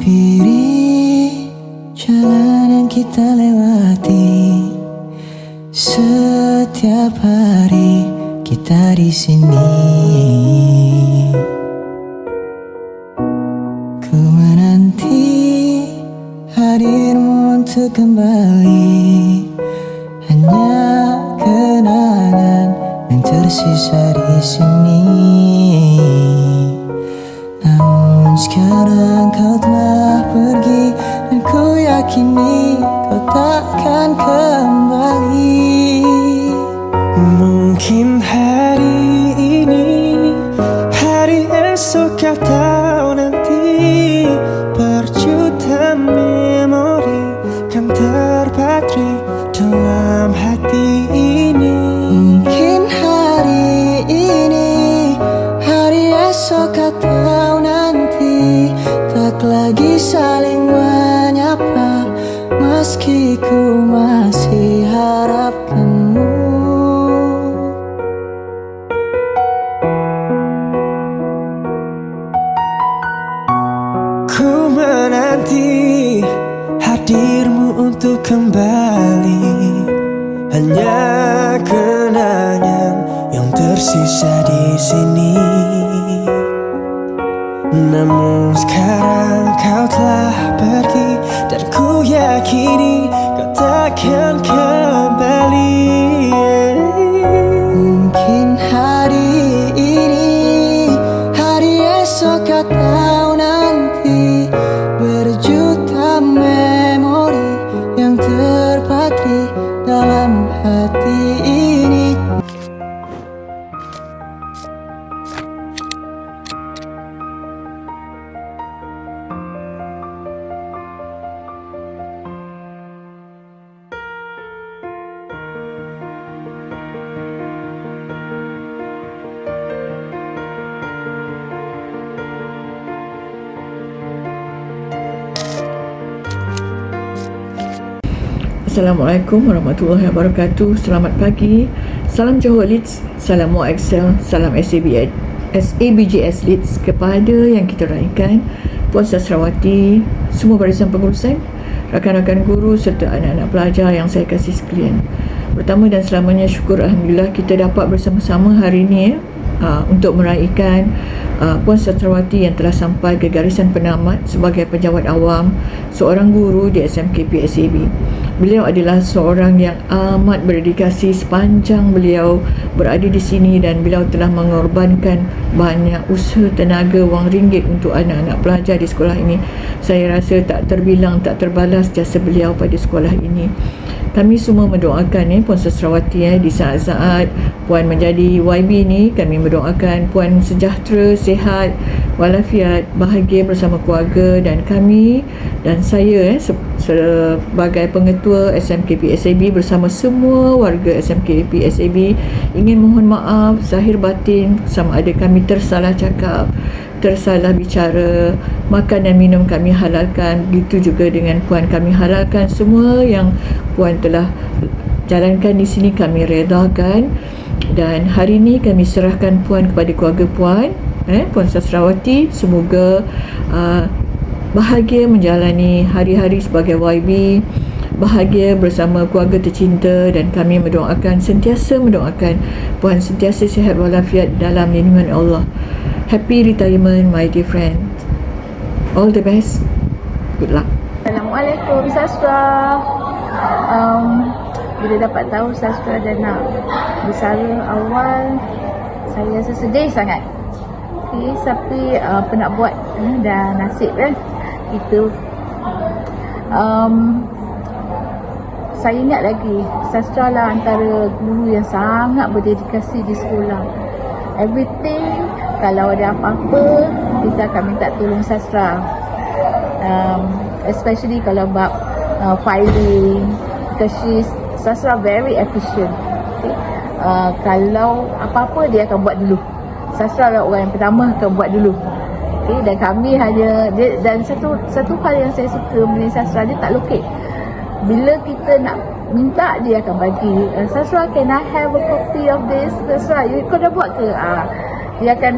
hampiri jalan yang kita lewati. Setiap hari kita di sini. Ku menanti hadirmu untuk kembali. Hanya kenangan yang tersisa di sini. Namun sekarang kau telah ku yakini kau takkan kembali. Mungkin hari ini Hari esok kau tahu nanti. Berjuta memori kan terpatri dalam hati ini. Mungkin hari ini Hari esok kau menanti hadirmu untuk kembali. Hanya kenangan yang tersisa di sini. Namun sekarang kau telah pergi Dan ku yakini kau takkan Assalamualaikum warahmatullahi wabarakatuh. Selamat pagi. Salam Johor Leeds Salam Mo Excel Salam SAB SABJS Leeds Kepada yang kita raikan Puan Sastrawati Semua barisan pengurusan Rakan-rakan guru Serta anak-anak pelajar Yang saya kasih sekalian. Pertama dan selamanya syukur Alhamdulillah Kita dapat bersama-sama hari ini ya, uh, Untuk meraihkan uh, Puan Sastrawati yang telah sampai ke garisan penamat sebagai pejabat awam seorang guru di SMKP SAB. Beliau adalah seorang yang amat berdedikasi sepanjang beliau berada di sini dan beliau telah mengorbankan banyak usaha tenaga wang ringgit untuk anak-anak pelajar di sekolah ini. Saya rasa tak terbilang, tak terbalas jasa beliau pada sekolah ini. Kami semua mendoakan eh, Puan Sastrawati eh, di saat-saat Puan menjadi YB ni kami mendoakan Puan sejahtera, sihat, walafiat, bahagia bersama keluarga dan kami dan saya eh, se- sebagai pengetua SMKP SAB bersama semua warga SMKP SAB ingin mohon maaf zahir batin sama ada kami tersalah cakap tersalah bicara makan dan minum kami halalkan begitu juga dengan puan kami halalkan. Semua yang puan telah jalankan di sini kami redakan. Dan hari ini kami serahkan puan kepada keluarga puan eh puan Sastrawati. Semoga uh, bahagia menjalani hari-hari sebagai YB bahagia bersama keluarga tercinta dan kami mendoakan sentiasa mendoakan puan sentiasa sihat walafiat dalam lindungan Allah. Happy retirement my dear friend. All the best. Good luck. Assalamualaikum Sastra. Um, Bila dapat tahu Sastra dah nak Bersara awal Saya rasa sedih sangat. Okay, Tapi uh, apa nak buat eh, Dah nasib kan Itu. Um, Saya ingat lagi Sastra lah antara guru yang sangat berdedikasi di sekolah. Everything Kalau ada apa-apa Kita akan minta tolong Sastra. Um, especially kalau bab uh, filing because Sasra very efficient. Okay. uh, kalau apa-apa dia akan buat dulu. Sasra lah orang yang pertama akan buat dulu. Okay. dan kami hanya dia, dan satu satu hal yang saya suka mengenai Sasra dia tak lokek bila kita nak minta dia akan bagi uh, Sasra can I have a copy of this Sasra you, kau dah buat ke uh, dia akan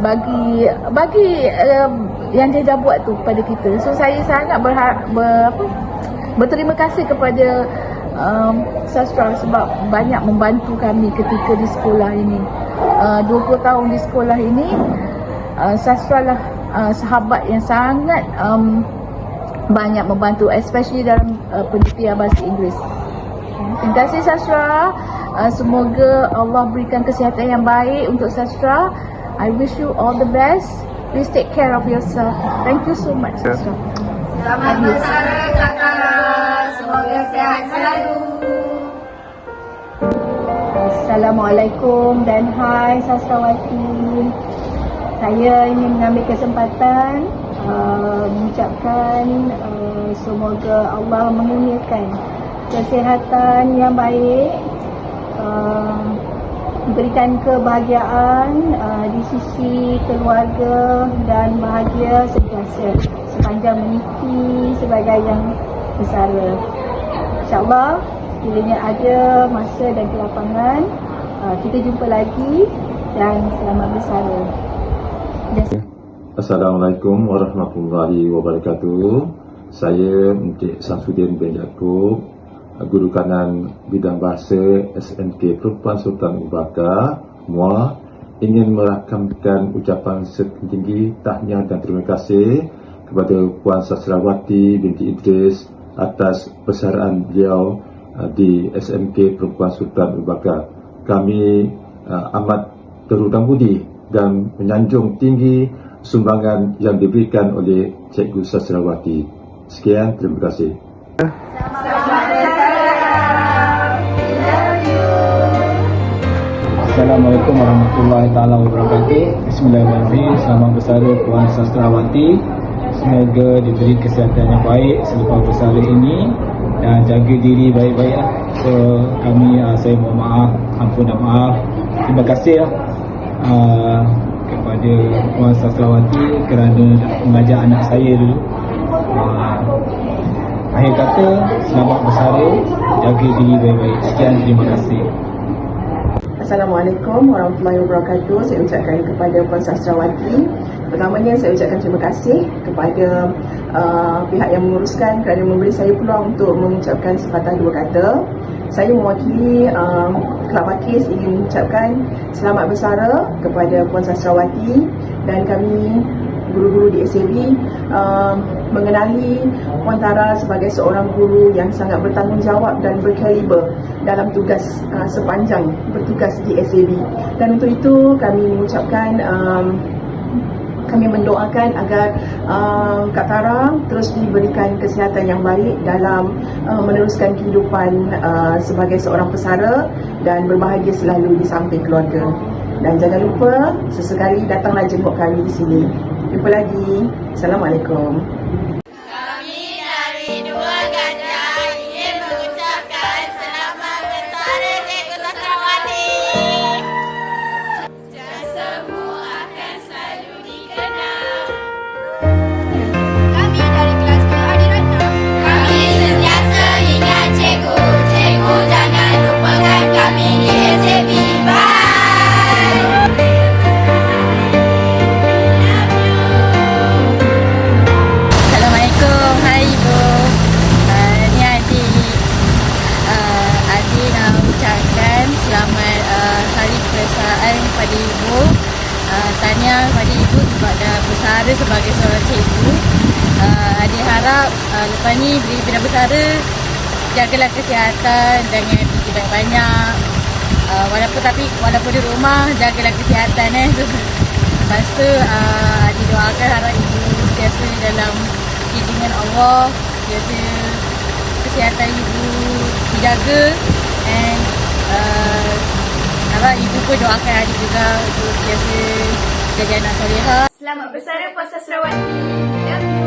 bagi bagi um, yang dia dah buat tu pada kita. So saya sangat berharap ber, apa berterima kasih kepada um, sastra sebab banyak membantu kami ketika di sekolah ini. Uh, 20 tahun di sekolah ini, uh, sastra lah uh, sahabat yang sangat um, banyak membantu especially dalam uh, penelitian bahasa Inggeris. Terima kasih Sastra. Uh, semoga Allah berikan kesihatan yang baik untuk Sastra. I wish you all the best. Please take care of yourself. Thank you so much Sastra. Selamat bersara Kakara. Semoga sehat selalu. Assalamualaikum dan hai sastrawati. Saya ingin mengambil kesempatan uh, mengucapkan uh, semoga Allah mengurniakan kesihatan yang baik, uh, berikan kebahagiaan uh, di sisi keluarga dan bahagia sentiasa sepanjang meniti sebagai yang bersara. InsyaAllah sekiranya ada masa dan kelapangan uh, kita jumpa lagi dan selamat bersara. Assalamualaikum warahmatullahi wabarakatuh. Saya Encik Samsudin bin Yaakob, Guru Kanan Bidang Bahasa SNK Perempuan Sultan Abu Bakar, MUA, ingin merakamkan ucapan setinggi tahniah dan terima kasih kepada Puan Sastrawati binti Idris atas persaraan beliau uh, di SMK Perempuan Sultan Abu Bakar. Kami uh, amat terhutang budi dan menyanjung tinggi sumbangan yang diberikan oleh Cikgu Sastrawati. Sekian, terima kasih. Assalamualaikum warahmatullahi taala wabarakatuh. Bismillahirrahmanirrahim. Selamat bersara Puan Sastrawati. Semoga diberi kesihatan yang baik selepas bersara ini dan jaga diri baik-baik lah. So kami uh, saya mohon maaf, ampun dan maaf. Terima kasih lah uh, kepada Puan Sastrawati kerana mengajar anak saya dulu. Uh, akhir kata selamat bersara, jaga diri baik-baik. Sekian terima kasih. Assalamualaikum warahmatullahi wabarakatuh. Saya ucapkan kepada Puan Sastrawati. Pertamanya saya ucapkan terima kasih kepada uh, pihak yang menguruskan kerana memberi saya peluang untuk mengucapkan sepatah dua kata. Saya mewakili uh, Kelab Pakis ingin mengucapkan selamat bersara kepada Puan Sastrawati dan kami guru-guru di SAB uh, mengenali Puan Tara sebagai seorang guru yang sangat bertanggungjawab dan berkaliber dalam tugas uh, sepanjang bertugas di SAB dan untuk itu kami mengucapkan um, kami mendoakan agar uh, Kak Tara terus diberikan kesihatan yang baik dalam uh, meneruskan kehidupan uh, sebagai seorang pesara dan berbahagia selalu di samping keluarga. Dan jangan lupa sesekali datanglah jemput kami di sini. Jumpa lagi. Assalamualaikum. Kepada Ibu. Tahniah kepada Ibu sebab dah bersara sebagai seorang cikgu. Uh, adik harap uh, lepas ni bila Ibu dah bersara, jagalah kesihatan, jangan fikir banyak-banyak. Uh, walaupun tapi walaupun di rumah jagalah kesihatan eh. Lepas tu uh, adik doakan harap ibu sentiasa dalam bimbingan Allah, sentiasa kesihatan ibu dijaga and uh, harap ibu pun doakan adik juga untuk sentiasa jadi anak solehah. Selamat bersara Puan Sastrawati. Love you. Bye-bye.